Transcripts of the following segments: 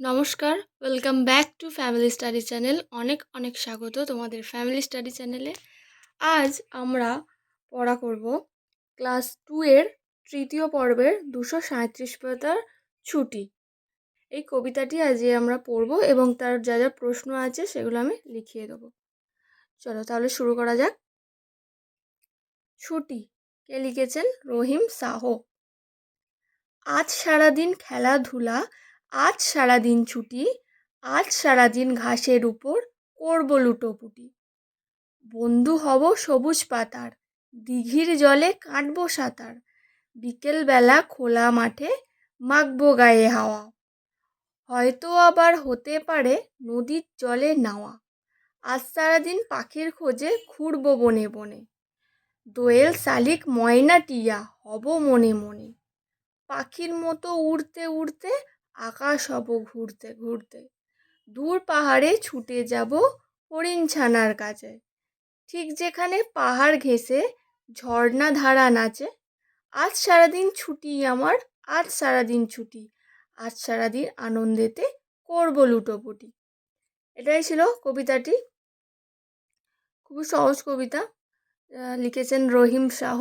নমস্কার welcome back to family study channel অনেক অনেক স্বাগত তোমাদের ফ্যামিলি স্টাডি চ্যানেলে আজ আমরা পড়া করব ক্লাস টু এর তৃতীয় পর্বের দুশো সাঁত্রিশ পাতার ছুটি। এই কবিতাটি আজ আমরা পড়ব এবং তার যা যা প্রশ্ন আছে সেগুলো আমি লিখিয়ে দেবো। চলো তাহলে শুরু করা যাক। ছুটি, কে লিখেছেন? রহিম সাহ। আজ সারাদিন খেলাধুলা আজ সারাদিন ছুটি, আজ সারাদিন ঘাসের উপর করব লুটোপুটি। বন্ধু হব সবুজ পাতার, দিঘির জলে কাটবো সাঁতার, বিকেলবেলা খোলা মাঠে মাখবো গায়ে হাওয়া। হয়তো আবার হতে পারে নদীর জলে নাওয়া। আজ সারাদিন পাখির খোঁজে ঘুরবো বনে বনে। দোয়েল শালিক ময়না টিয়া হব মনে মনে। পাখির মতো উড়তে উড়তে আকাশ হব ঘুরতে ঘুরতে। দূর পাহাড়ে ছুটে যাব হরিণ ছানার কাছে। ঠিক যেখানে পাহাড় ঘেঁষে ঝর্ণা ধারা নাচে, আজ সারাদিন ছুটি আমার, আজ সারাদিন ছুটি, আজ সারাদিন আনন্দেতে করব লুটোপুটি। এটাই ছিল কবিতাটি। খুবই সহজ কবিতা। লিখেছেন রহিম শাহ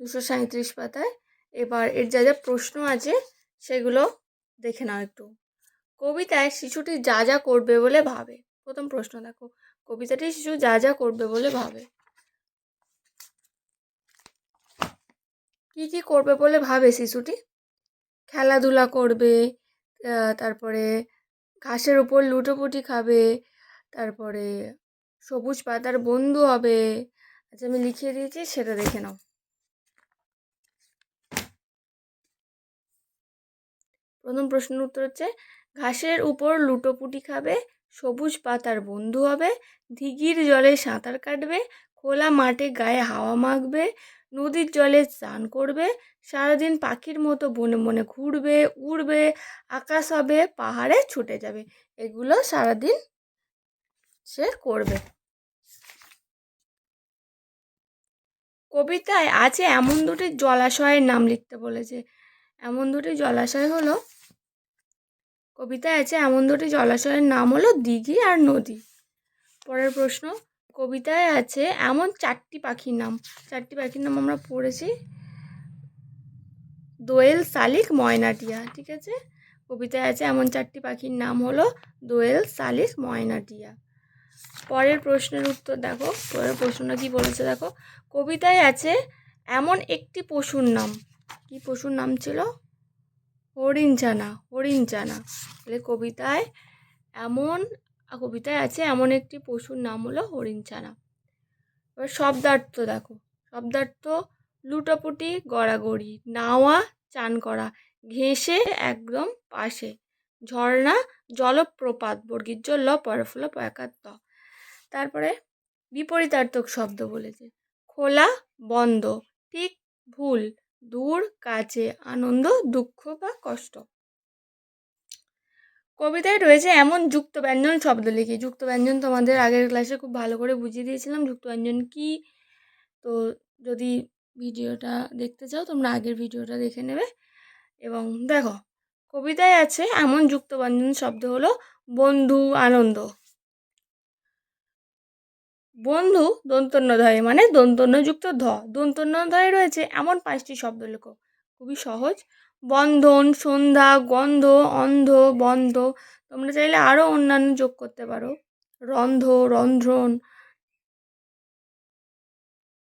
দুশো সাঁত্রিশ পাতায়। এবার এর যা যা প্রশ্ন আছে, সেগুলো দেখে নাও একটু। কবিতায় শিশুটি যা যা করবে বলে ভাবে। প্রথম প্রশ্ন দেখো, কবিতাটি শিশু যা যা করবে বলে ভাবে। কি কি করবে বলে ভাবে শিশুটি? খেলাধুলা করবে তারপরে ঘাসের উপর লুটোপুটি খাবে, তারপরে সবুজ পাতার বন্ধু হবে। আচ্ছা আমি লিখিয়ে দিয়েছি, সেটা দেখে নাও। প্রথম প্রশ্নের উত্তর হচ্ছে, ঘাসের উপর লুটোপুটি খাবে, সবুজ পাতার বন্ধু হবে দিঘির জলে সাঁতার কাটবে, খোলা মাঠে গায়ে হাওয়া মাখবে, নদীর জলে স্নান করবে, সারাদিন পাখির মতো বনে বনে ঘুরবে, উড়বে, আকাশ হবে, পাহাড়ে ছুটে যাবে, এগুলো সারাদিন সে করবে। কবিতায় আছে এমন দুটি জলাশয়ের নাম লিখতে বলেছে এমন দুটি জলাশয় হলো, কবিতায় আছে, এমন দুটি জলাশয়ের নাম হলো দিঘি আর নদী। পরের প্রশ্ন, কবিতায় আছে, এমন চারটি পাখির নাম। চারটি পাখির নাম আমরা পড়েছি, দোয়েল, শালিক, ময়নাটিয়া, ঠিক আছে? কবিতায় আছে, এমন চারটি পাখির নাম হলো দোয়েল, শালিক, ময়নাটিয়া। পরের প্রশ্নের উত্তর দেখো, পরের প্রশ্নটা কি বলেছে দেখো? কবিতায় আছে, এমন একটি পশুর নাম। কি পশুর নাম ছিল? হরিণ চানা হরিণ চানা তাহলে কবিতায় এমন, কবিতায় আছে এমন একটি পশুর নাম হলো হরিণ চানা এবার শব্দার্থ দেখো। শব্দার্থ লুটোপুটি, গড়াগড়ি, নাওয়া চান করা ঘেঁষে, একদম পাশে। ঝর্ণা, জলপ্রপাত বর্গীর ল পরফুল পয়াকার ত তারপরে বিপরীতার্থক শব্দ বলেছে। খোলা, বন্ধ, ঠিক ভুল। দূর কাছে আনন্দ, দুঃখ বা কষ্ট। কবিতায় রয়েছে এমন যুক্ত ব্যঞ্জন শব্দ লিখি যুক্ত ব্যঞ্জন তোমাদের আগের ক্লাসে খুব ভালো করে বুঝিয়ে দিয়েছিলাম। যুক্ত ব্যঞ্জন কী? তো যদি ভিডিওটা দেখতে চাও, তোমরা আগের ভিডিওটা দেখে নেবে। এবং দেখো, কবিতায় আছে এমন যুক্ত ব্যঞ্জন শব্দ হলো বন্ধু, আনন্দ। বন্ধু দন্তন্যধয়ে মানে দন্তন্যযুক্ত ধ। দন্তন্যধয়ে রয়েছে এমন পাঁচটি শব্দ লেখো খুবই সহজ। বন্ধন, সন্ধ্যা, গন্ধ, অন্ধ, বন্ধ। তোমরা চাইলে আরও অন্যান্য যোগ করতে পারো। রন্ধ রন্ধ্রন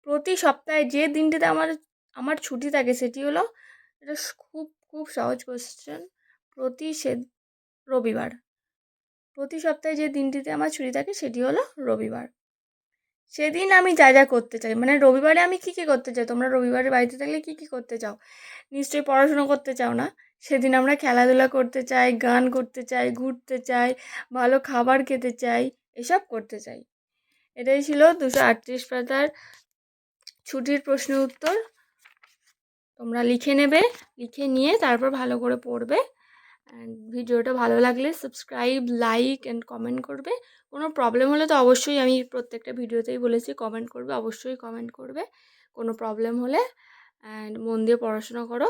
প্রতি সপ্তাহে যে দিনটিতে আমার আমার ছুটি থাকে সেটি হলো এটা খুব খুব সহজ কোশ্চেন প্রতি সে, রবিবার। প্রতি সপ্তাহে যে দিনটিতে আমার ছুটি থাকে সেটি হলো রবিবার। সেদিন আমি যা যা করতে চাই। মানে রবিবারে আমি কী কী করতে চাই? তোমরা রবিবারে বাড়িতে থাকলে কী কী করতে চাও? নিশ্চয়ই পড়াশুনো করতে চাও না? সেদিন আমরা খেলাধুলা করতে চাই, গান করতে চাই, ঘুরতে চাই, ভালো খাবার খেতে চাই, এসব করতে চাই। এটাই ছিল দুশো আটত্রিশ পাতার ছুটির প্রশ্ন উত্তর। তোমরা লিখে নেবে, লিখে নিয়ে তারপর ভালো করে পড়বে। ভিডিওটা ভালো লাগলে সাবস্ক্রাইব লাইক অ্যান্ড কমেন্ট করবে। কোনো প্রবলেম হলে তো অবশ্যই আমি প্রত্যেকটা ভিডিওতেই বলেছি কমেন্ট করবে, অবশ্যই কমেন্ট করবে। কোনো প্রবলেম হলে অ্যান্ড মন দিয়ে পড়াশোনা করো।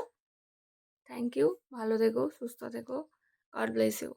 থ্যাংক ইউ ভালো থেকো, সুস্থ থেকো গড ব্লেস ইউ